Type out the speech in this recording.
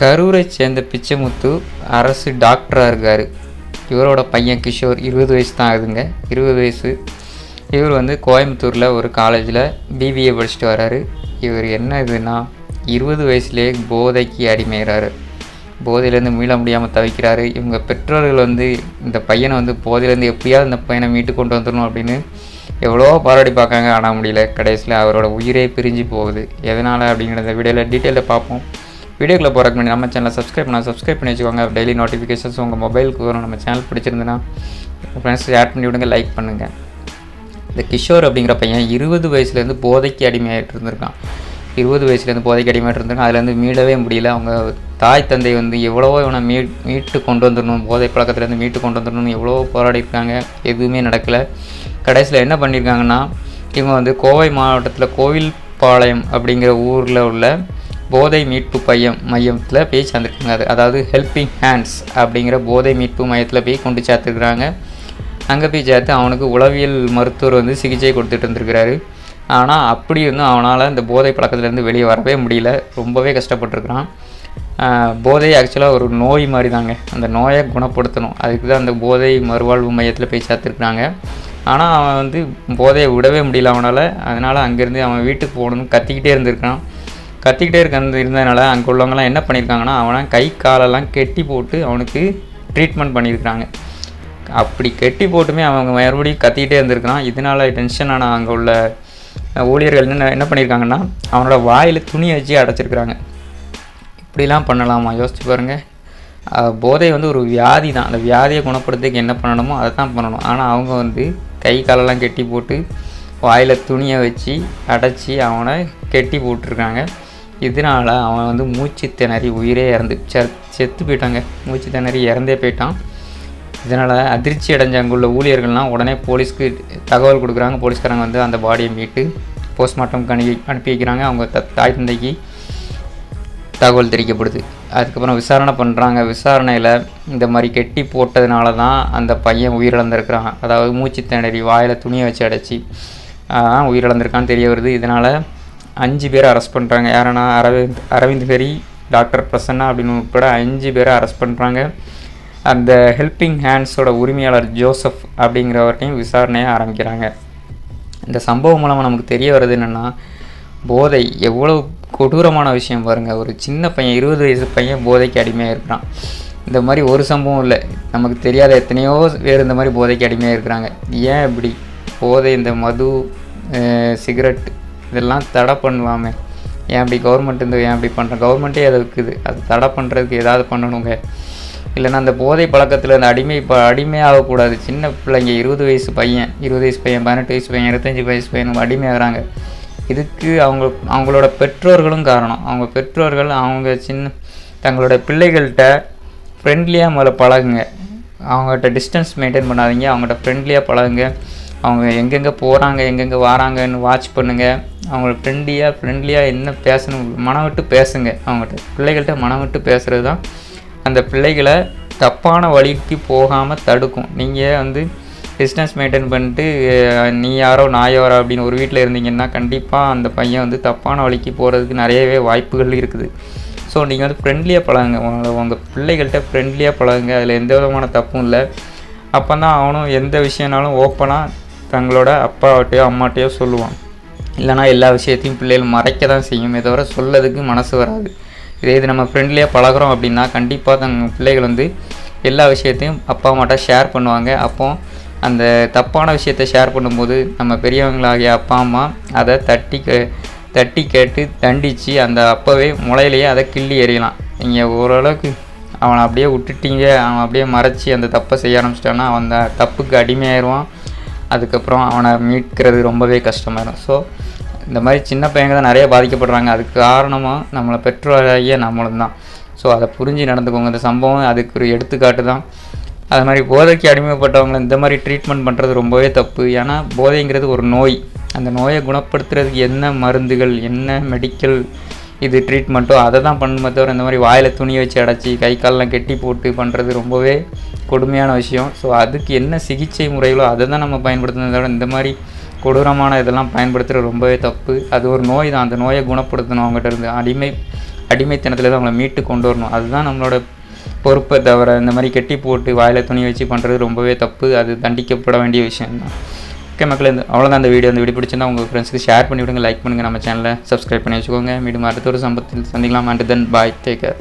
கரூரை சேர்ந்த பிச்சைமுத்து அரசு டாக்டராக இருக்கார். இவரோட பையன் கிஷோர் இருபது வயசு தான் ஆகுதுங்க. இருபது வயசு. இவர் வந்து கோயம்புத்தூரில் ஒரு காலேஜில் பிபிஏ படிச்சுட்டு வராரு. இவர் என்ன இதுன்னா இருபது வயசுலேயே போதைக்கு அடிமைகிறாரு போதையிலேருந்து மீள முடியாமல் தவிக்கிறாரு. இவங்க பெற்றோர்கள் வந்து இந்த பையனை வந்து போதையிலேருந்து எப்படியாவது இந்த பையனை மீட்டு கொண்டு வந்துடணும் அப்படின்னு எவ்வளோ பாராட்டி பார்க்காங்க ஆனால் முடியல. கடைசியில் அவரோட உயிரே பிரிஞ்சு போகுது. எதனால் அப்படிங்கிறத வீடியோவில் டீட்டெயிலில் பார்ப்போம். வீடியோக்குள்ள போகிறக்கு முன்னாடி நம்ம சேனலை சப்ஸ்கிரைப் பண்ணால் சப்ஸ்கிரைப் பண்ணி வச்சுக்கோங்க. டெய்லி நோட்டிஃபிகேஷன்ஸ் உங்கள் மொபைலுக்கு வரும். நம்ம சேனல் பிடிச்சிருந்துன்னா ஃப்ரெண்ட்ஸ் ஷேர் பண்ணி விடுங்க லைக் பண்ணுங்கள் இந்த கிஷோர் அப்படிங்கிற பையன் இருபது வயசுலேருந்து போதைக்கு அடிமையாகிட்டு இருந்திருக்கான். இருபது வயசுலேருந்து போதைக்கு அடிமையாகிட்டு இருந்திருக்கான். அதுலேருந்து மீளவே முடியல. அவங்க தாய் தந்தை வந்து எவ்வளவோ இவனை மீ மீட்டு கொண்டு வந்துடணும். போதை பழக்கத்துலேருந்து மீட்டு கொண்டு வந்துடணும் எவ்வளோ போராடிருக்காங்க எதுவுமே நடக்கலை. கடைசியில் என்ன பண்ணியிருக்காங்கன்னா இவங்க வந்து கோவை மாவட்டத்தில் கோவில்பாளையம் அப்படிங்கிற ஊரில் உள்ள போதை மீட்பு பையம் மையத்தில் போய் சேர்ந்துருக்காங்க. அது அதாவது ஹெல்பிங் ஹேண்ட்ஸ் அப்படிங்கிற போதை மீட்பு மையத்தில் போய் கொண்டு சேர்த்துருக்குறாங்க. அங்கே போய் சேர்த்து அவனுக்கு உளவியல் மருத்துவர் வந்து சிகிச்சை கொடுத்துட்டு இருந்திருக்கிறாரு. ஆனால் அப்படி இருந்தும் அவனால் இந்த போதை பழக்கத்துலேருந்து வெளியே வரவே முடியல. ரொம்பவே கஷ்டப்பட்டுருக்கிறான். போதை ஆக்சுவலாக ஒரு நோய் மாதிரி தாங்க அந்த நோயை குணப்படுத்தணும். அதுக்கு தான் அந்த போதை மறுவாழ்வு மையத்தில் போய் சேர்த்துருக்குறாங்க. ஆனால் அவன் வந்து போதையை விடவே முடியல அவனால். அதனால் அங்கேருந்து அவன் வீட்டுக்கு போகணும்னு கத்திக்கிட்டே இருந்திருக்கான். கத்திக்கிட்டே இருக்க இருந்ததுனால அங்கே உள்ளவங்கலாம் என்ன பண்ணியிருக்காங்கன்னா அவனை கை காலெல்லாம் கெட்டி போட்டு அவனுக்கு ட்ரீட்மெண்ட் பண்ணியிருக்கிறாங்க. அப்படி கெட்டி போட்டுமே அவங்க மறுபடியும் கத்திக்கிட்டே இருந்திருக்கான் இதனால டென்ஷனான அங்கே உள்ள ஊழியர்கள் என்ன என்ன பண்ணியிருக்காங்கன்னா அவனோட வாயில் துணி வச்சு அடைச்சிருக்கிறாங்க. இப்படிலாம் பண்ணலாமா? யோசிச்சு பாருங்கள் போதை வந்து ஒரு வியாதி தான். அந்த வியாதியை குணப்படுத்துறதுக்கு என்ன பண்ணணுமோ அதை தான் பண்ணணும். ஆனால் அவங்க வந்து கை காலெல்லாம் கெட்டி போட்டு வாயில் துணியை வச்சு அடைச்சி அவனை கெட்டி போட்டிருக்காங்க இதனால் அவன் வந்து மூச்சு திணறி உயிரே இறந்து செ செத்து போயிட்டாங்க. மூச்சு திணறி இறந்தே போயிட்டான். இதனால் அதிர்ச்சி அடைஞ்ச அங்குள்ள ஊழியர்கள்லாம் உடனே போலீஸ்க்கு தகவல் கொடுக்குறாங்க. போலீஸ்காரங்க வந்து அந்த பாடியை மீட்டு போஸ்ட்மார்ட்டம் அனுப்பி அனுப்பி வைக்கிறாங்க. அவங்க த தாய் தந்தைக்கு தகவல் தெரிவிக்கப்படுது. அதுக்கப்புறம் விசாரணை பண்ணுறாங்க விசாரணையில் இந்த மாதிரி கெட்டி போட்டதுனால தான் அந்த பையன் உயிரிழந்திருக்கிறான். அதாவது மூச்சு திணறி வாயில் துணியை வச்சு அடைச்சி உயிரிழந்திருக்கான்னு தெரிய வருது. இதனால் அஞ்சு பேரை அரெஸ்ட் பண்ணுறாங்க யாருன்னா அரவிந்த் அரவிந்த் ஹரி டாக்டர் பிரசன்னா அப்படின்னு உட்பட அஞ்சு பேரை அரெஸ்ட் பண்ணுறாங்க அந்த ஹெல்பிங் ஹேண்ட்ஸோட உரிமையாளர் ஜோசப் அப்படிங்கிறவர்கிட்டையும் விசாரணையை ஆரம்பிக்கிறாங்க. இந்த சம்பவம் மூலமாக நமக்கு தெரிய வர்றது என்னென்னா போதை எவ்வளோ கொடூரமான விஷயம் பாருங்கள் ஒரு சின்ன பையன் இருபது வயசு பையன் போதைக்கு அடிமையாக இருக்கிறான். இந்த மாதிரி ஒரு சம்பவம் இல்லை. நமக்கு தெரியாத எத்தனையோ பேர் இந்த மாதிரி போதைக்கு அடிமையாக இருக்கிறாங்க. ஏன் இப்படி? போதை இந்த மது சிகரெட் இதெல்லாம் தடை பண்ணுவாமே. ஏன் அப்படி கவர்மெண்ட் இருந்து ஏன் அப்படி பண்ணுறேன் கவர்மெண்ட்டே அதை இருக்குது? அது தடை பண்ணுறதுக்கு ஏதாவது பண்ணணுங்க. இல்லைன்னா அந்த போதை பழக்கத்தில் அந்த அடிமை இப்போ அடிமையாகக்கூடாது. சின்ன பிள்ளைங்க இருபது வயசு பையன் இருபது வயசு பையன் பதினெட்டு வயசு பையன் இருபத்தஞ்சி வயசு பையன் அடிமையாகிறாங்க. இதுக்கு அவங்க அவங்களோட பெற்றோர்களும் காரணம். அவங்க பெற்றோர்கள் அவங்க சின்ன தங்களோட பிள்ளைகள்கிட்ட ஃப்ரெண்ட்லியாக முதல்ல பழகுங்க. அவங்ககிட்ட டிஸ்டன்ஸ் மெயின்டைன் பண்ணாதீங்க. அவங்ககிட்ட ஃப்ரெண்ட்லியாக பழகுங்க. அவங்க எங்கெங்கே போகிறாங்க எங்கெங்கே வராங்கன்னு வாட்ச் பண்ணுங்கள் அவங்கள ஃப்ரெண்ட்லியாக ஃப்ரெண்ட்லியாக என்ன பேசணும் மனம் விட்டு பேசுங்க அவங்ககிட்ட. பிள்ளைகள்கிட்ட மனம் விட்டு பேசுகிறது தான் அந்த பிள்ளைகளை தப்பான வழிக்கு போகாமல் தடுக்கும். நீங்கள் வந்து டிஸ்டன்ஸ் மெயின்டைன் பண்ணிட்டு நீ யாரோ நான் யாரோ அப்படின்னு ஒரு வீட்டில் இருந்தீங்கன்னா கண்டிப்பாக அந்த பையன் வந்து தப்பான வழிக்கு போகிறதுக்கு நிறையவே வாய்ப்புகள் இருக்குது. ஸோ நீங்கள் வந்து ஃப்ரெண்ட்லியாக பழகுங்க. உங்களை உங்கள் பிள்ளைகள்கிட்ட ஃப்ரெண்ட்லியாக பழகுங்க. அதில் எந்த விதமான தப்பும் இல்லை. அப்போ தான் அவனும் எந்த விஷயம்னாலும் ஓப்பனாக தங்களோட அப்பாவட்டையோ அம்மாட்டையோ சொல்லுவான் இல்லைனா எல்லா விஷயத்தையும் பிள்ளைகள் மறைக்க தான் செய்யுமே தவிர சொல்லதுக்கு மனசு வராது. இதே இது நம்ம ஃப்ரெண்ட்லியாக பழகுறோம் அப்படின்னா கண்டிப்பாக தங்க பிள்ளைகள் வந்து எல்லா விஷயத்தையும் அப்பா அம்மாட்ட ஷேர் பண்ணுவாங்க. அப்போ அந்த தப்பான விஷயத்தை ஷேர் பண்ணும்போது நம்ம பெரியவங்களாகிய அப்பா அம்மா அதை தட்டி கே- தட்டி கேட்டு தண்டித்து அந்த அப்போவே முளையிலேயே அதை கிள்ளி எறியலாம். நீங்கள் ஓரளவுக்கு அவனை அப்படியே விட்டுட்டீங்க. அவன் அப்படியே மறைச்சி அந்த தப்பை செய்ய ஆரம்பிச்சிட்டான்னா அவன் அந்த தப்புக்கு அடிமையாயிருவான். அதுக்கப்புறம் அவனை மீட்கிறது ரொம்பவே கஷ்டமாயிடும் ஸோ இந்த மாதிரி சின்ன பையங்க தான் நிறைய பாதிக்கப்படுறாங்க. அதுக்கு காரணமாக நம்மளை பெற்றோராகிய நம்மளும் தான். ஸோ அதை புரிஞ்சு நடந்துக்கோங்க. இந்த சம்பவம் அதுக்கு ஒரு எடுத்துக்காட்டு தான். அது மாதிரி போதைக்கு அடிமைப்பட்டவங்களை இந்த மாதிரி ட்ரீட்மெண்ட் பண்ணுறது ரொம்பவே தப்பு. ஏன்னா போதைங்கிறது ஒரு நோய். அந்த நோயை குணப்படுத்துறதுக்கு என்ன மருந்துகள் என்ன மெடிக்கல் இது ட்ரீட்மெண்ட்டோ அதை தான் பண்ணுமே தவிர இந்த மாதிரி வாயில் துணி வச்சு அடைச்சி கை காலெலாம் கெட்டி போட்டு பண்ணுறது ரொம்பவே கொடுமையான விஷயம். ஸோ அதுக்கு என்ன சிகிச்சை முறைகளோ அதை தான் நம்ம பயன்படுத்துனதோட இந்த மாதிரி கொடூரமான இதெல்லாம் பயன்படுத்துகிறது ரொம்பவே தப்பு. அது ஒரு நோய் தான். அந்த நோயை குணப்படுத்தணும் அவங்ககிட்ட இருந்து. அடிமை அடிமைத்தனத்தில் அவங்கள மீட்டு கொண்டு வரணும். அதுதான் நம்மளோட பொறுப்பை தவிர இந்த மாதிரி கெட்டி போட்டு வாயில் துணி வச்சு பண்ணுறது ரொம்பவே தப்பு. அது தண்டிக்கப்பட வேண்டிய விஷயம்தான் ஓகே மக்கள் இந்த அவ்வளோதான் அந்த வீடியோ. அந்த வீடியோ பிடிச்சிருந்தா உங்கள் ஃப்ரெண்ட்ஸ்க்கு ஷேர் பண்ணி விடுங்க லைக் பண்ணுங்கள் நம்ம சேனலை சப்ஸ்கிரைப் பண்ணி வச்சுக்கோங்க. மீண்டும் அடுத்த ஒரு சம்பத்தில் சந்திக்கலாம். And then bye take care